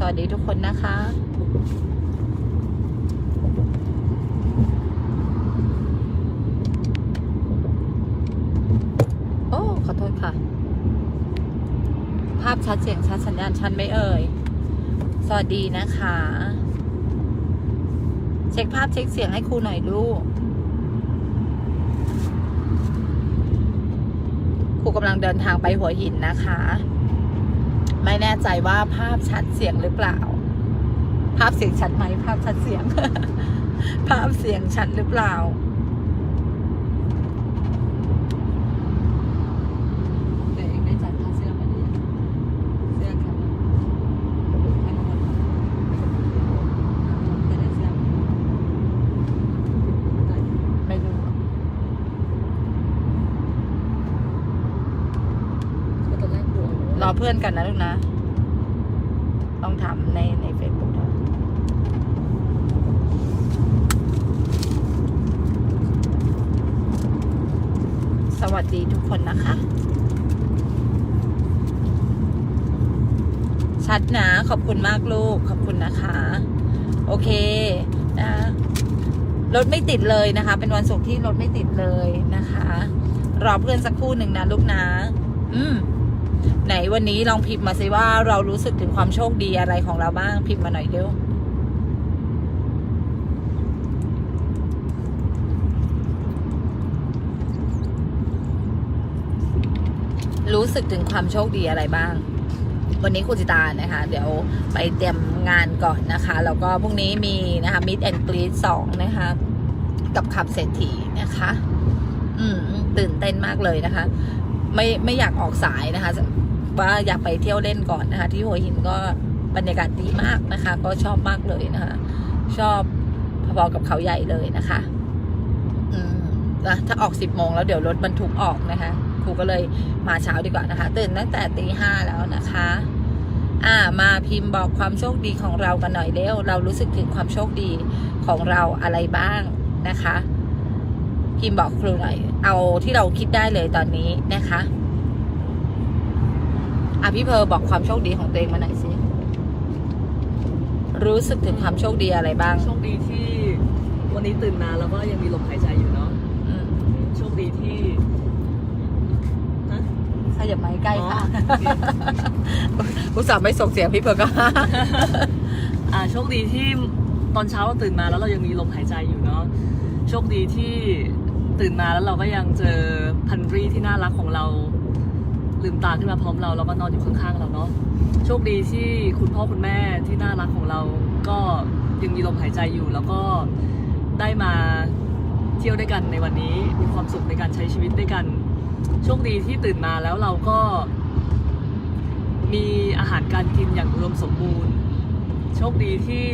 สวัสดีทุกคนนะคะโอ้ขอโทษค่ะ ภาพชัดเสียงชัดสัญญาณชัดไหมเอ่ย สวัสดีนะคะ เช็คภาพเช็คเสียงให้ครูหน่อยลูกครูกำลังเดินทางไปหัวหินนะคะ ไม่แน่ใจว่าภาพชัดเสียงหรือเปล่า ภาพเสียงชัดไหมภาพชัดเสียง ภาพเสียงชัดหรือเปล่า แต่เองได้จัดค่าเสื้อมาหรือยังเสื้อแคมให้หมดไม่ได้เสื้อไม่รู้อะ ก็ตอนแรกกลัว รอ เพื่อนกันนะลูกนะต้องถามในในเฟซบุ๊กสวัสดีทุกคนนะคะ ชัดนะ ขอบคุณมากลูก ขอบคุณนะคะ โอเคนะรถไม่ติดเลยนะคะ เป็นวันศุกร์ที่รถไม่ติดเลยนะคะ รอเพื่อนสักครู่หนึ่งนะลูกนะ อืม ไหนวันนี้ลองพิมพ์มาสิว่าเรารู้สึกถึงความโชคดีอะไรของเราบ้างพิมพ์มาหน่อยเร็วรู้สึกถึงความโชคดีอะไรบ้าง วันนี้คุณจิตานะคะ เดี๋ยวไปเตรียมงานก่อนนะคะ แล้วก็พรุ่งนี้มีนะคะมิดแอนกรีดสองนะคะ กับขับเศรษฐีนะคะ อืมตื่นเต้นมากเลยนะคะ ไม่ไม่อยากออกสายนะคะ ว่าอยากไปเที่ยวเล่นก่อนนะคะ ที่หัวหินก็บรรยากาศดีมากนะคะ ก็ชอบมากเลยนะคะ ชอบพอๆกับเขาใหญ่เลยนะคะอืมนะถ้าออกสิบโมงแล้วเดี๋ยวรถบรรทุกออกนะคะครูก็เลยมาเช้าดีกว่านะคะ ตื่นตั้งแต่ตีห้าแล้วนะคะ อ่ามาพิมพ์บอกความโชคดีของเรากันหน่อยเร็วเรารู้สึกถึงความโชคดีของเราอะไรบ้างนะคะ พิมพ์บอกครูหน่อย เอาที่เราคิดได้เลยตอนนี้นะคะอะพี่เพอร์บอกความโชคดีของตัวเองมาหน่อยสิรู้สึกถึงความโชคดีอะไรบ้าง โชคดีที่วันนี้ตื่นมาแล้วก็ยังมีลมหายใจอยู่เนาะอืมโชคดีที่ฮะ ขยับมาใกล้ค่ะอ๋อ อุตส่าห์ไม่ส่งเสียงพี่เพอร์ก็ อ่าโชคดีที่ตอนเช้าเราตื่นมาแล้วเรายังมีลมหายใจอยู่เนาะ โชคดีที่ตื่นมาแล้วเราก็ยังเจอพันรีที่น่ารักของเรา ลืมตาขึ้นมาพร้อมเราแล้วก็นอนอยู่ข้างๆเราเนาะโชคดีที่คุณพ่อคุณแม่ที่น่ารักของเรา ก็ยังมีลมหายใจอยู่ แล้วก็ได้มาเที่ยวด้วยกันในวันนี้มีความสุขในการใช้ชีวิตด้วยกัน โชคดีที่ตื่นมาแล้วเราก็ มีอาหารการกินอย่างอุดมสมบูรณ์ โชคดีที่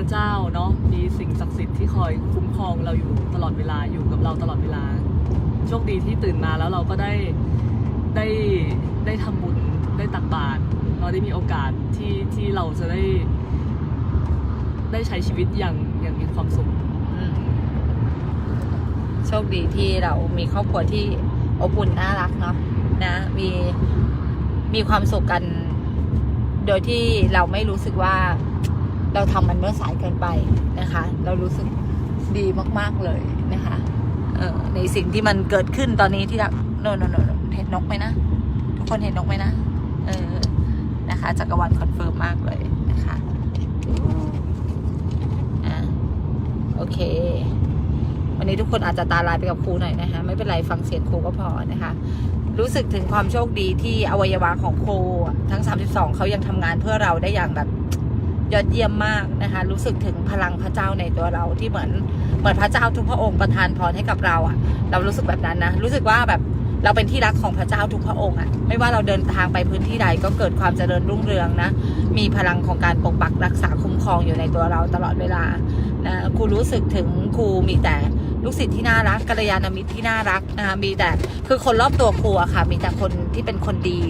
ระเจ้าเนาะมีสิ่งศักดิ์สิทธิ์ที่คอยคุ้มครองเราอยู่ตลอดเวลาอยู่กับเราตลอดเวลาโชคดีที่ตื่นมาแล้วเราก็ได้ได้ได้ทำบุญได้ตักบาตรเราได้มีโอกาสที่ที่เราจะได้ ได้ใช้ชีวิตอย่างอย่างมีความสุขโชคดีที่เรามีครอบครัวที่อบอุ่นน่ารักเนาะนะมีมีความสุขกัน โดยที่เราไม่รู้สึกว่า เราทำมันเมื่อสายเกินไปนะคะ เรารู้สึกดีมากๆเลยนะคะเออในสิ่งที่มันเกิดขึ้นตอนนี้ที่เราโนโนโนเห็นนกไหมนะ ทุกคนเห็นนกไหมนะเออนะคะจักรวาลคอนเฟิร์มมากเลยนะคะอะโอเค วันนี้ทุกคนอาจจะตาลายไปกับครูหน่อยนะคะ ไม่เป็นไรฟังเสียงครูก็พอนะคะรู้สึกถึงความโชคดีที่อวัยวะของครูทั้ง 32 เขายังทำงานเพื่อเราได้อย่างแบบ ยอดเยี่ยมมากนะคะ รู้สึกถึงพลังพระเจ้าในตัวเราที่เหมือนเหมือนพระเจ้าทุกพระองค์ประทานพรให้กับเราอะเรารู้สึกแบบนั้นนะ รู้สึกว่าแบบเราเป็นที่รักของพระเจ้าทุกพระองค์อะ ไม่ว่าเราเดินทางไปพื้นที่ใดก็เกิดความเจริญรุ่งเรืองนะ มีพลังของการปกปักรักษาคุ้มครองอยู่ในตัวเราตลอดเวลานะครูรู้สึกถึงครูมีแต่ลูกศิษย์ที่น่ารักกัลยาณมิตรที่น่ารักนะคะมีแต่คือคนรอบตัวครูอะค่ะ มีแต่คนที่เป็นคนดี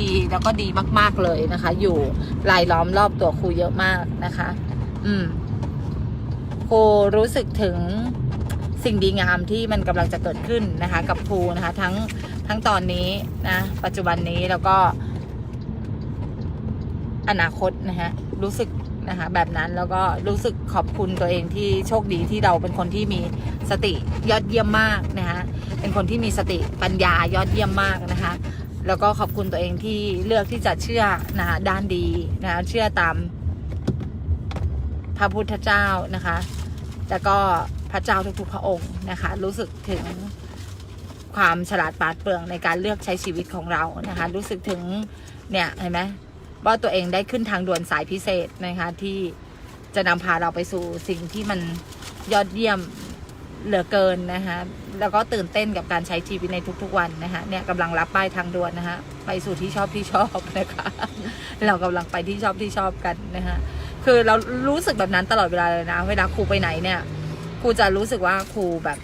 ดีแล้วก็ดีมาก ๆเลยนะคะ อยู่รายล้อมรอบตัวครูเยอะมากนะคะ อืมครูรู้สึกถึงสิ่งดีงามที่มันกำลังจะเกิดขึ้นนะคะ กับครูนะคะ ทั้งทั้งตอนนี้นะปัจจุบันนี้แล้วก็ อนาคตนะฮะรู้สึกนะคะแบบนั้นแล้วก็รู้สึกขอบคุณตัวเองที่โชคดีที่เราเป็นคนที่มีสติยอดเยี่ยมมากนะคะเป็นคนที่มีสติปัญญายอดเยี่ยมมากนะคะ แล้วก็ขอบคุณตัวเองที่เลือกที่จะเชื่อนะคะด้านดีนะคะเชื่อตามพระพุทธเจ้านะคะแล้วก็พระเจ้าทุกๆพระองค์นะคะ รู้สึกถึงความฉลาดปราดเปรื่องในการเลือกใช้ชีวิตของเรานะคะ รู้สึกถึงเนี่ยเห็นไหมว่าตัวเองได้ขึ้นทางด่วนสายพิเศษนะคะที่จะนำพาเราไปสู่สิ่งที่มันยอดเยี่ยมเหลือเกินนะคะ แล้วก็ตื่นเต้นกับการใช้ชีวิตในทุกๆวันนะคะเนี่ยกำลังรับป้ายทางด่วนนะคะไปสู่ที่ชอบที่ชอบนะคะ เรากำลังไปที่ชอบที่ชอบกันนะคะคือเรารู้สึกแบบนั้นตลอดเวลาเลยนะ เวลาครูไปไหนเนี่ยครูจะรู้สึกว่าครูแบบ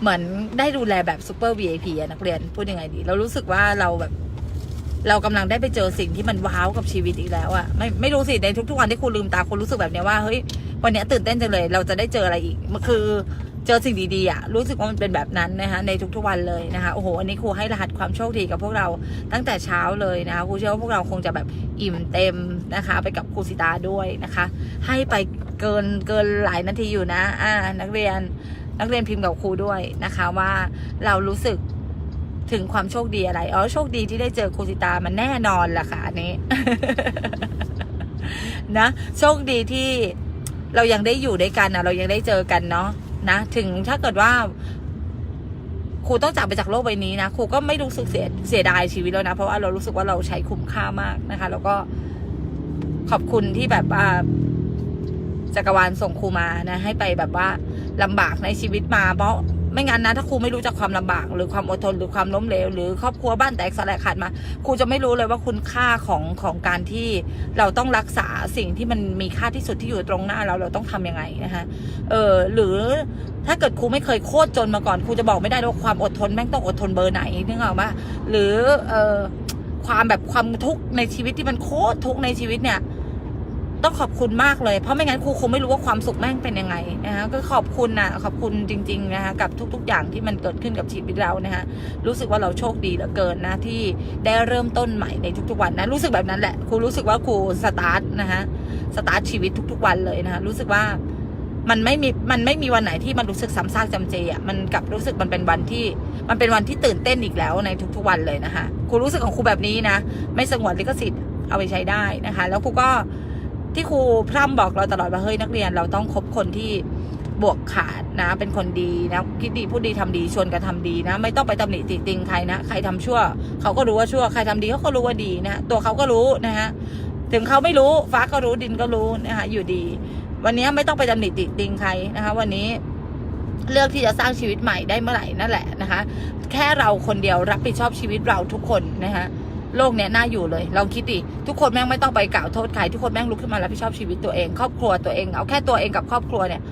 เหมือนได้ดูแลแบบซูเปอร์ VIP อะนักเรียนพูดยังไงดี เรารู้สึกว่าเราแบบ เรากำลังได้ไปเจอสิ่งที่มันว้าวกับชีวิตอีกแล้วอะไม่ไม่รู้สิในทุกๆวันที่ครูลืมตาครูรู้สึกแบบเนี้ยว่าเฮ้ยวันเนี้ยตื่นเต้นจังเลย เราจะได้เจออะไรอีกมันคือ เจอสิ่งดีๆอะรู้สึกว่ามันเป็นแบบนั้นนะคะในทุกๆวันเลยนะคะโอ้โหอันนี้ครูให้รหัสความโชคดีกับพวกเราตั้งแต่เช้าเลยนะคะครูเชื่อว่าพวกเราคงจะแบบอิ่มเต็มนะคะ ไปกับครูสิตาด้วยนะคะ ให้ไปเกินเกินหลายนาทีอยู่นะอ่านักเรียนนักเรียนพิมพ์กับครูด้วยนะคะว่าเรารู้สึกถึงความโชคดีอะไร อ๋อ โชคดีที่ได้เจอครูสิตา มันแน่นอนล่ะค่ะอันนี้ นะ โชคดีที่เรายังได้อยู่ด้วยกันนะเรายังได้เจอกันเนาะ นะถึงถ้าเกิดว่าครูต้องจากไปจากโลกใบนี้นะครูก็ไม่รู้สึกเสียเสียดายชีวิตแล้วนะ เพราะว่าเรารู้สึกว่าเราใช้คุ้มค่ามากนะคะ แล้วก็ขอบคุณที่แบบว่าจักรวาลส่งครูมานะ ให้ไปแบบว่าลำบากในชีวิตมา เพราะ ไม่งั้นนะถ้าครูไม่รู้จักความลำบาก หรือความอดทนหรือความล้มเหลวหรือครอบครัวบ้านแตกสลายขาดมาครูจะไม่รู้เลยว่าคุณค่าของของการที่เราต้องรักษาสิ่งที่มันมีค่าที่สุดที่อยู่ตรงหน้าเราเราต้องทำยังไงนะคะเออหรือถ้าเกิดครูไม่เคยโคตรจนมาก่อนครูจะบอกไม่ได้ว่าความอดทนแม่งต้องอดทนเบอร์ไหนนึกออกปะหรือเออความแบบความทุกข์ในชีวิตที่มันโคตรทุกข์ในชีวิตเนี่ย ต้องขอบคุณมากเลย เพราะไม่งั้นครูคงไม่รู้ว่าความสุขแม่งเป็นยังไงนะคะก็ขอบคุณนะขอบคุณจริงๆนะคะกับทุก ๆ อย่างที่มันเกิดขึ้นกับชีวิตเรานะคะรู้สึกว่าเราโชคดีเหลือเกินนะที่ได้เริ่มต้นใหม่ในทุกๆวันนะรู้สึกแบบนั้นแหละครูรู้สึกว่าครูสตาร์ทนะคะสตาร์ทชีวิตทุก ๆ วันเลยนะคะรู้สึกว่ามันไม่มีมันไม่มีวันไหนที่มันรู้สึกซ้ำซากจำเจอะมันกลับรู้สึกมันเป็นวันที่ มันเป็นวันที่ตื่นเต้นอีกแล้วในทุกๆวันเลยนะคะครูรู้สึกของครูแบบนี้นะ ไม่สงวนลิขสิทธิ์เอาไปใช้ได้นะคะ แล้วครูก็ ที่ครูพร่ำบอกเราตลอดว่าเฮ้ยนักเรียนเราต้องคบคนที่บวกขาดนะ เป็นคนดีนะคิดดีพูดดีทำดีชวนกันทำดีนะ ไม่ต้องไปตำหนิติติงใครนะใครทำชั่ว เขาก็รู้ว่าชั่ว ใครทำดีเขาก็รู้ว่าดีนะตัวเขาก็รู้นะฮะถึงเขาไม่รู้ฟ้าก็รู้ดินก็รู้นะคะอยู่ดี วันนี้ไม่ต้องไปตำหนิติติงใครนะคะ วันนี้เลือกที่จะสร้างชีวิตใหม่ได้เมื่อไหร่นั่นแหละนะคะ แค่เราคนเดียวรับผิดชอบชีวิตเราทุกคนนะคะ โลกเนี้ยน่าอยู่เลยลองคิดดิทุกคนแม่งไม่ต้องไปกล่าวโทษใครทุกคนแม่งลุกขึ้นมารับผิดชอบชีวิตตัวเอง ครอบครัวตัวเองเอาแค่ตัวเองกับครอบครัวเนี่ย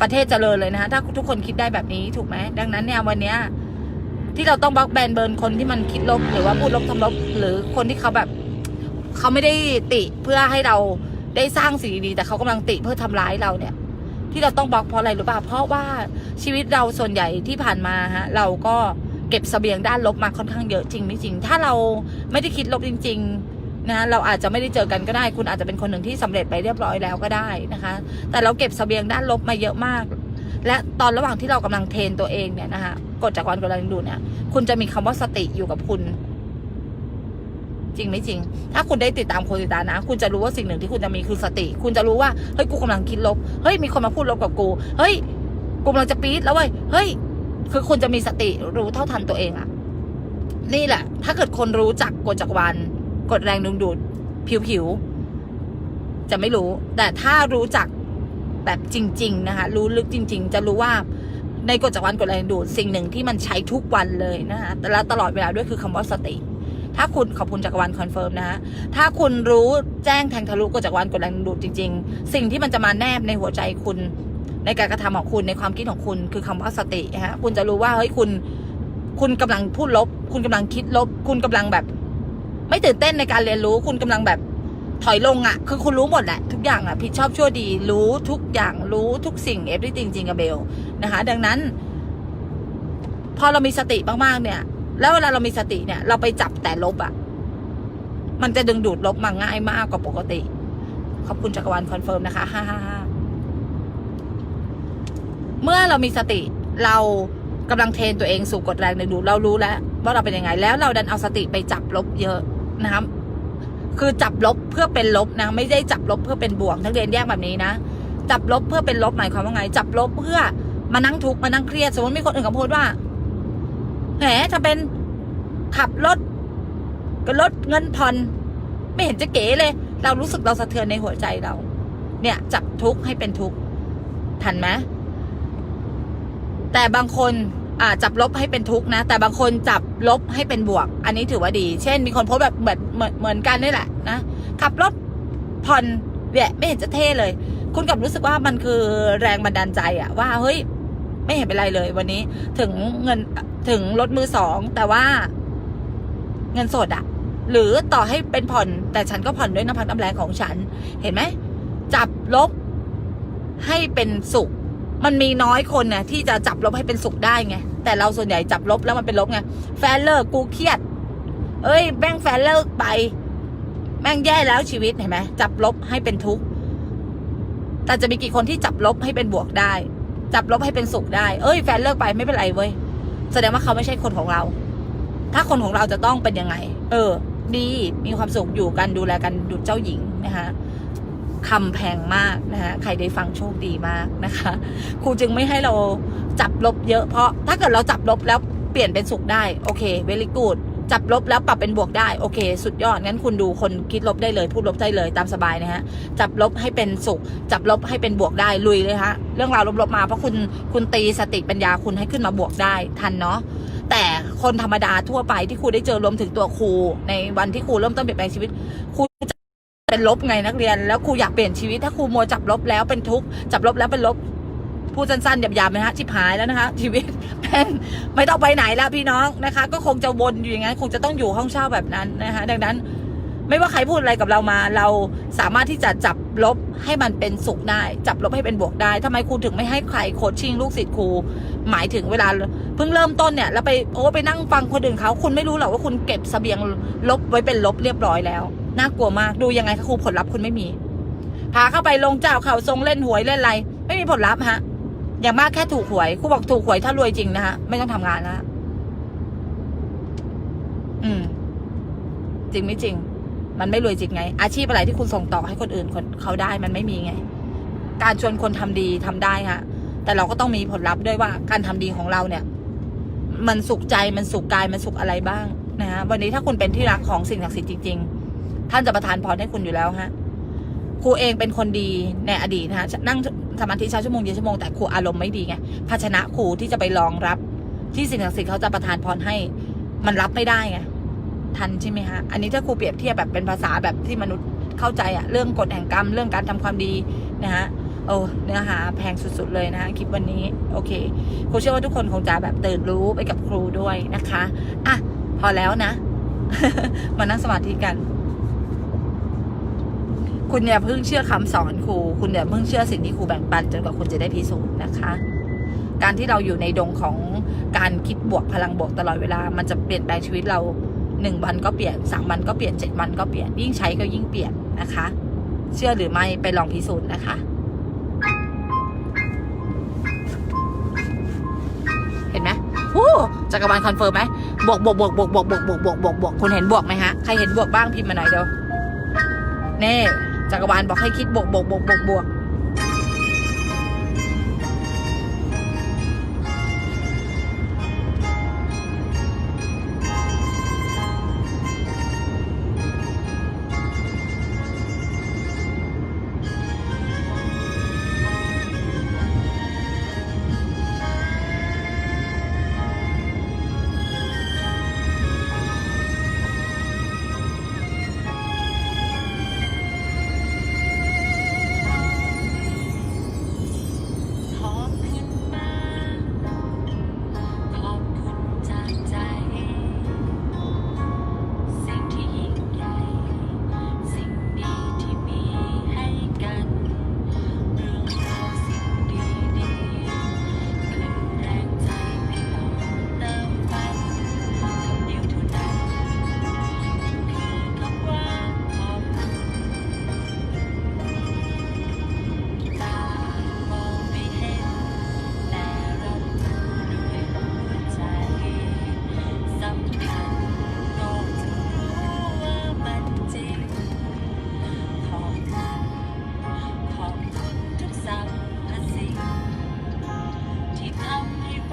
ประเทศเจริญเลยนะคะถ้าทุกคนคิดได้แบบนี้ถูกไหมดังนั้นเนี่ยวันเนี้ยที่เราต้องบล็อกแบนเบิร์นคนที่มันคิดลบหรือว่าพูดลบทำลบ หรือคนที่เขาแบบเขาไม่ได้ติเพื่อให้เราได้สร้างสิ่งดีๆแต่เขากำลังติเพื่อทำร้ายเราเนี่ย ที่เราต้องบล็อกเพราะอะไรรู้ป่ะเพราะว่าชีวิตเราส่วนใหญ่ที่ผ่านมาฮะเราก็ ก็บเสบียงด้านลบมาค่อนข้างเยอะจริงไม่จริง ถ้าเราไม่ได้คิดลบจริง ๆ นะเราอาจจะไม่ได้เจอกันก็ได้ คุณอาจจะเป็นคนหนึ่งที่สำเร็จไปเรียบร้อยแล้วก็ได้นะคะ แต่เราเก็บเสบียงด้านลบมาเยอะมาก และตอนระหว่างที่เรากำลังเทรนตัวเองเนี่ยนะคะกฎจากวันกำลังดูเนี่ย คุณจะมีคำว่าสติอยู่กับคุณ จริงไม่จริง ถ้าคุณได้ติดตามโคติตานะ คุณจะรู้ว่าสิ่งหนึ่งที่คุณจะมีคือสติ คุณจะรู้ว่าเฮ้ยกูกำลังคิดลบเฮ้ยมีคนมาพูดลบกับกู เฮ้ยกูกำลังจะปี๊ดแล้วเว้ยเฮ้ย คือคุณจะมีสติรู้เท่าทันตัวเองอะนี่แหละ ถ้าเกิดคนรู้จักกฎจักรวาลกฎแรงดึงดูด ผิวๆ จะไม่รู้ แต่ถ้ารู้จักแบบจริง ๆ นะคะ รู้ลึกจริง ๆ จะรู้ว่าในกฎจักรวาลกฎแรงดูดสิ่งหนึ่งที่มันใช้ทุกวันเลยนะคะแต่ละตลอดเวลาด้วยคือคำว่าสติ ถ้าคุณขอบคุณจักรวาลคอนเฟิร์มนะฮะถ้าคุณรู้แจ้งแทงทะลุกฎจักรวาลกฎแรงดูดจริง ๆ สิ่งที่มันจะมาแนบในหัวใจคุณ ในการกระทำของคุณในความคิดของคุณคือคำว่าสติฮะคุณจะรู้ว่าเฮ้ยคุณ คุณกำลังพูดลบ คุณกำลังคิดลบ คุณกำลังแบบ ไม่ตื่นเต้นในการเรียนรู้ คุณกำลังแบบถอยลงอะ่ะ คือคุณรู้หมดแหละทุกอย่างอะ่ะผิดชอบชั่วดี รู้ทุกอย่างรู้ทุกสิ่งเอฟ r y จริงจริงกับเบลนะคะ ดังนั้น พอเรามีสติมากๆเนี่ย แล้วเวลาเรามีสติเนี่ย เราไปจับแต่ลบอะมันจะดึงดูดลบมาง่ายมากกว่าปกติ ขอบคุณจักรวาลคอนเฟิร์มนะคะฮ่าฮ่าฮ่า เมื่อเรามีสติเรากำลังเทรนตัวเองสู่กฎแรงดึงดูดเรารู้แล้ว ว่าเราเป็นยังไงแล้วเราดันเอาสติไปจับลบเยอะนะครับ คือจับลบเพื่อเป็นลบนะ ไม่ได้จับลบเพื่อเป็นบวกนักเรียนแยกแบบนี้นะ จับลบเพื่อเป็นลบหมายความว่าไง จับลบเพื่อมานั่งทุกข์มานั่งเครียด สมมติมีคนอื่นเขาพูดว่าแหมถ้าเป็นขับรถก็ลดเงินผ่อนไม่เห็นจะเก๋เลย เรารู้สึกเราสะเทือนในหัวใจเรา เนี่ยจับทุกข์ให้เป็นทุกข์ทันไหม แต่บางคนจับลบให้เป็นทุกข์นะ แต่บางคนจับลบให้เป็นบวก อันนี้ถือว่าดี เช่น มีคนโพสแบบแบบเหมือนเหมือนกันนี่แหละนะขับรถผ่อนแหละไม่เห็นจะเท่เลย คุณกับรู้สึกว่ามันคือแรงบันดาลใจอะว่าเฮ้ย ไม่เห็นเป็นไรเลยวันนี้ ถึงเงินถึงรถมือสอง แต่ว่า เงินสดอะหรือต่อให้เป็นผ่อน แต่ฉันก็ผ่อนด้วยน้ำพักน้ำแรงของฉัน เห็นไหมจับลบให้เป็นสุข มันมีน้อยคนเนี่ยที่จะจับลบให้เป็นสุขได้ไง แต่เราส่วนใหญ่จับลบแล้วมันเป็นลบไง แฟนเลิกกูเครียด เอ้ยแม่งแฟนเลิกไป แม่งแย่แล้วชีวิตเห็นไหมจับลบให้เป็นทุกข์ แต่จะมีกี่คนที่จับลบให้เป็นบวกได้ จับลบให้เป็นสุขได้ เอ้ยแฟนเลิกไปไม่เป็นไรเว้ย แสดงว่าเขาไม่ใช่คนของเรา ถ้าคนของเราจะต้องเป็นยังไง เออ ดี มีความสุขอยู่กันดูแลกันดุจเจ้าหญิงนะคะ คำแพงมากนะคะใครได้ฟังโชคดีมากนะคะ ครูจึงไม่ให้เราจับลบเยอะเพราะถ้าเกิดเราจับลบแล้วเปลี่ยนเป็นสุขได้ โอเคเวลิกูดจับลบแล้วปรับเป็นบวกได้โอเค สุดยอดงั้นคุณดูคนคิดลบได้เลย พูดลบได้เลยตามสบายนะฮะจับลบให้เป็นสุข จับลบให้เป็นบวกได้ลุยเลยฮะเรื่องราวลบๆมาเพราะคุณคุณตีสติปัญญาคุณให้ขึ้นมาบวกได้ทันเนาะแต่คนธรรมดาทั่วไปที่ครูได้เจอรวมถึงตัวครูในวันที่ครูเริ่มต้นเปลี่ยนแปลงชีวิตครู เป็นลบไงนักเรียน แล้วครูอยากเปลี่ยนชีวิตถ้าครูมัวจับลบแล้วเป็นทุกข์จับลบแล้วเป็นลบพูดสั้นๆหยาบๆนะฮะชิบหายแล้วนะคะ ชีวิตแม่งไม่ต้องไปไหนแล้วพี่น้องนะคะ ก็คงจะวนอยู่อย่างนั้นคงจะต้องอยู่ห้องเช่าแบบนั้นนะคะ ดังนั้น ไม่ว่าใครพูดอะไรกับเรามา เราสามารถที่จะจับลบให้มันเป็นสุขได้ จับลบให้เป็นบวกได้ทำไมครูถึงไม่ให้ใครโคชชิ่งลูกศิษย์ครูหมายถึงเวลาเพิ่งเริ่มต้นเนี่ยแล้วไปโอ้ไปนั่งฟังคนอื่นเขาคุณไม่รู้หรอกว่าคุณเก็บเสบียงลบไว้เป็นลบเรียบร้อยแล้ว น่ากลัวมากดูยังไงคะครูผลลัพธ์คุณไม่มี พาเข้าไปลงเจ้าเขาทรงเล่นหวยเล่นอะไร ไม่มีผลลัพธ์ฮะ อย่างมากแค่ถูกหวยครูบอกถูกหวยถ้ารวยจริงนะฮะไม่ต้องทำงานแล้วอืม จริงไม่จริง มันไม่รวยจริงไง อาชีพอะไรที่คุณส่งต่อให้คนอื่นคนเขาได้มันไม่มีไง การชวนคนทำดีทำได้ฮะแต่เราก็ต้องมีผลลัพธ์ด้วยว่าการทำดีของเราเนี่ย มันสุขใจมันสุขกายมันสุขอะไรบ้างนะฮะวันนี้ถ้าคุณเป็นที่รักของสิ่งศักดิ์สิทธิ์จริง ๆ ท่านจะประทานพรให้คุณอยู่แล้วฮะครูเองเป็นคนดีในอดีตนะฮะนั่งสมาธิเช้าชั่วโมงเย็นชั่วโมงแต่ครูอารมณ์ไม่ดีไงภาชนะครูที่จะไปรองรับ ที่สิ่งศักดิ์สิทธิ์เขาจะประทานพรให้ มันรับไม่ได้ไงทันใช่ไหมฮะอันนี้ถ้าครูเปรียบเทียบแบบเป็นภาษาแบบที่มนุษย์เข้าใจอะเรื่องกฎแห่งกรรมเรื่องการทำความดีนะฮะโอ้เนื้อหาแพงสุดๆเลยนะคะคลิปวันนี้ โอเคครูเชื่อว่าทุกคนคงจะแบบตื่นรู้ไปกับครูด้วยนะคะอะพอแล้วนะ มานั่งสมาธิกัน คุณอย่าเพิ่งเชื่อคำสอนครู คุณอย่าเพิ่งเชื่อสิ่งที่ครูแบ่งปันจนกว่าคุณจะได้พิสูจน์นะคะ การที่เราอยู่ในดงของการคิดบวกพลังบวกตลอดเวลา มันจะเปลี่ยนแปลงชีวิตเราหนึ่งวันก็เปลี่ยนสามวันก็เปลี่ยนเจ็ดวันก็เปลี่ยนยิ่งใช้ก็ยิ่งเปลี่ยนนะคะ เชื่อหรือไม่ไปลองพิสูจน์นะคะ เห็นไหมฮู้จักรวาลคอนเฟิร์มไหมบวกบวกบวกบวกบวกบวกบวกบวกบวกบวกคุณเห็นบวกไหมฮะ ใครเห็นบวกบ้างพิมพ์มาหน่อยเดียวเน่ จักรวาลบอกให้คิดบวกบวกบวกบวกบวก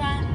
that.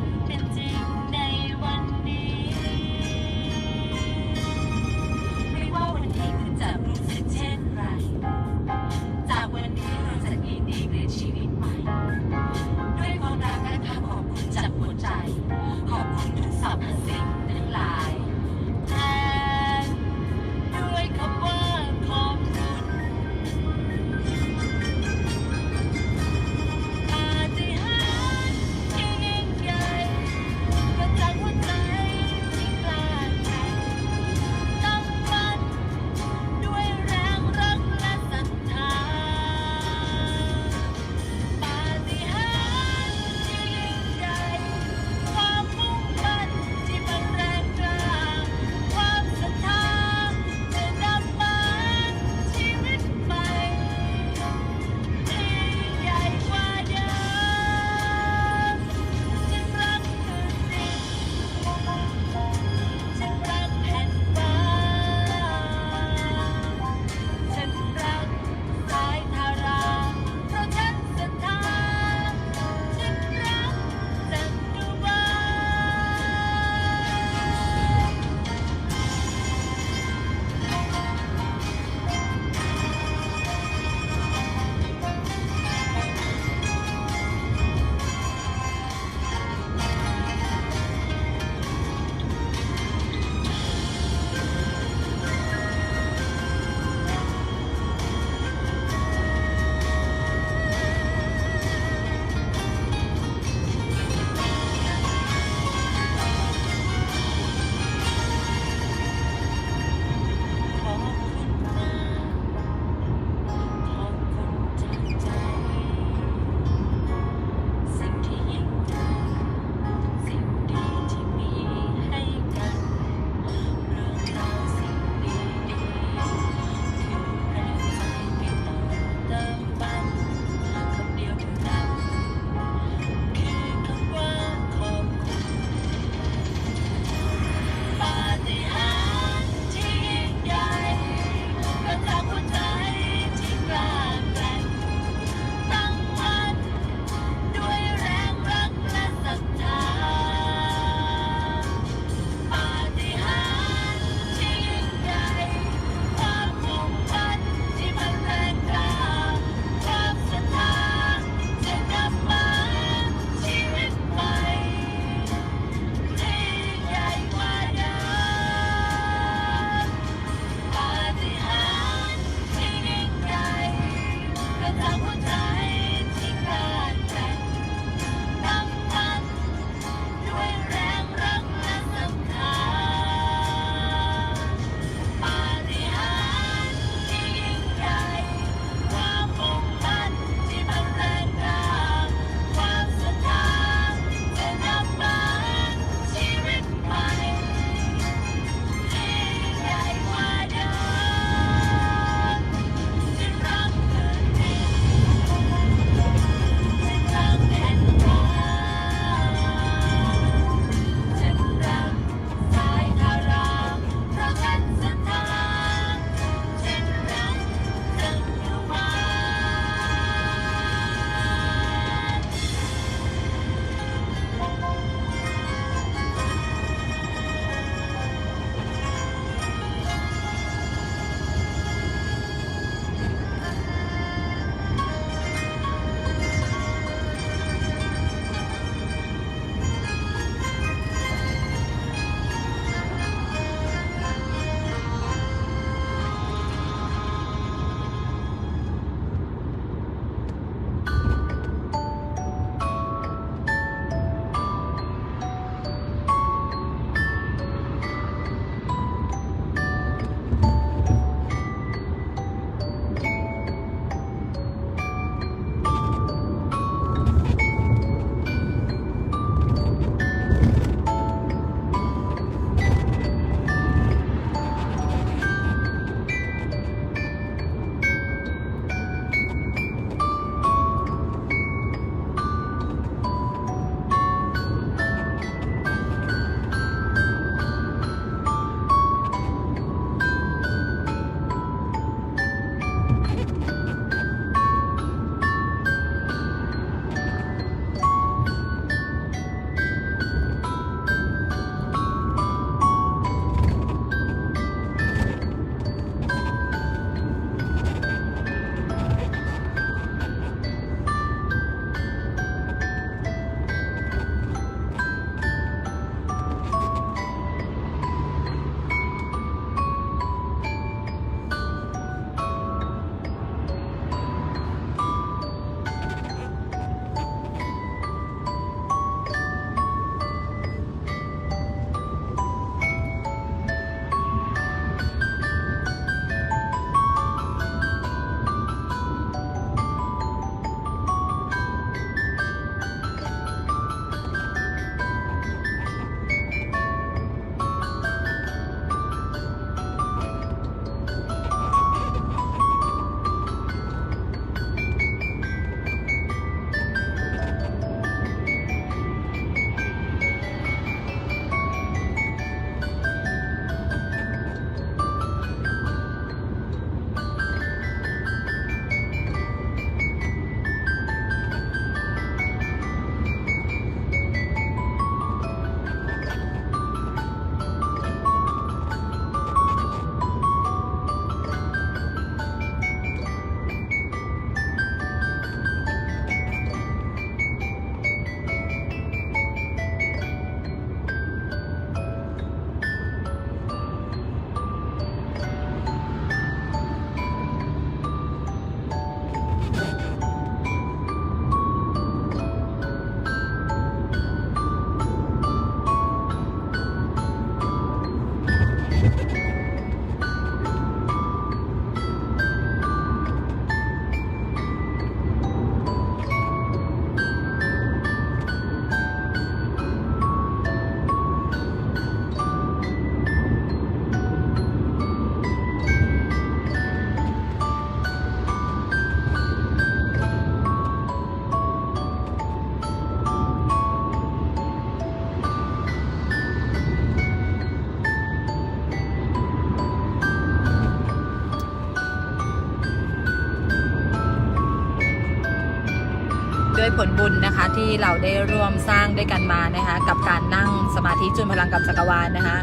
ด้วยผลบุญนะคะที่เราได้ร่วมสร้างด้วยกันมานะคะกับการนั่งสมาธิจุนพลังกับจักรวาลนะคะ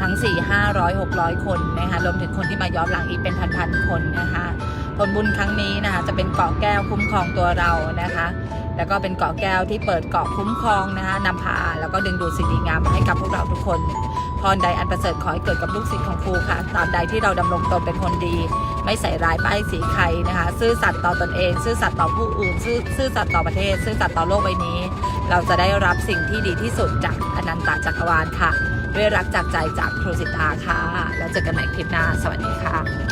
ทั้ง 4 500 600 คนนะคะรวมถึงคนที่มาย้อนหลังอีกเป็นพันๆคนนะคะผลบุญครั้งนี้นะคะจะเป็นเกาะแก้วคุ้มครองตัวเรานะคะ แล้วก็เป็นเกาะแก้วที่เปิดเกาะคุ้มครองนะคะนำพาแล้วก็ดึงดูดสิ่งดีงามมาให้กับพวกเราทุกคนพรใดอันประเสริฐขอให้เกิดกับลูกศิษย์ของครูค่ะตาบใดที่เราดำรงตนเป็นคนดี ไม่ใส่ร้ายป้ายสีใครนะคะ ซื่อสัตย์ต่อตนเอง ซื่อสัตย์ต่อผู้อื่น ซื่อซื่อสัตย์ต่อประเทศ ซื่อสัตย์ต่อโลกใบนี้ เราจะได้รับสิ่งที่ดีที่สุดจากอนันตจักรวาลค่ะ ด้วยรักจากใจจากครูสิตาค่ะ แล้วเจอกันใหม่คลิปหน้า สวัสดีค่ะ